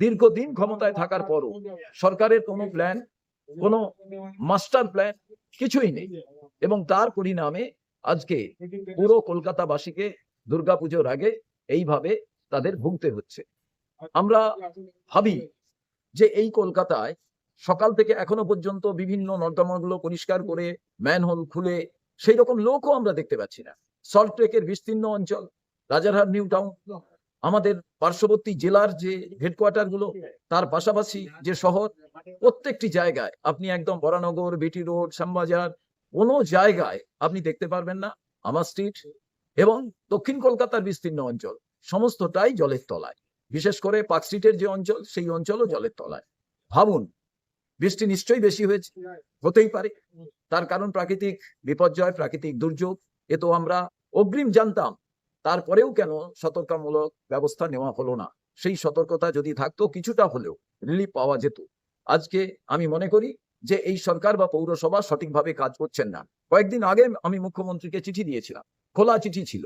দীর্ঘদিন ক্ষমতায় থাকার পরও সরকারের কোনো প্ল্যান কোনো মাস্টার প্ল্যান কিছুই নেই। এবং তার পরিণামে আজকে পুরো কলকাতাবাসীকে দুর্গাপুজোর আগে এইভাবে তাদের ভুগতে হচ্ছে। আমরা ভাবি যে এই কলকাতায় সকাল থেকে এখনও পর্যন্ত বিভিন্ন নর্দমাগুলো পরিষ্কার করে ম্যানহোল খুলে সেই রকম লোকও আমরা দেখতে পাচ্ছি না। সল্ট ট্রেকের বিস্তীর্ণ অঞ্চল, রাজারহাট নিউ টাউন আমাদের পার্শ্ববর্তী জেলার যে হেডকোয়ার্টারগুলো, তার পাশাপাশি যে শহর, প্রত্যেকটি জায়গায় আপনি একদম বরানগর, বিটি রোড, শ্যামবাজার, কোনো জায়গায় আপনি দেখতে পারবেন না আমার স্ট্রিট এবং দক্ষিণ কলকাতার বিস্তীর্ণ অঞ্চল। সমস্তটাই জলের তলায়। বিশেষ করে পার্ক স্ট্রিটের যে অঞ্চল, সেই অঞ্চলও জলের তলায়। ভাবুন, বৃষ্টি নিশ্চয়ই বেশি হয়েছে। হতেই পারে। তার কারণ প্রাকৃতিক বিপর্যয়, প্রাকৃতিক দুর্যোগ, এ তো আমরা অগ্রিম জানতাম। তারপরেও কেন সতর্কতামূলক ব্যবস্থা নেওয়া হলো না? সেই সতর্কতা যদি থাকতো, কিছুটা হলেও রিলিফ পাওয়া যেত। আজকে আমি মনে করি যে এই সরকার বা পৌরসভা সঠিকভাবে কাজ করছেন না। কয়েকদিন আগে আমি মুখ্যমন্ত্রীকে চিঠি দিয়েছিলাম। খোলা চিঠি ছিল।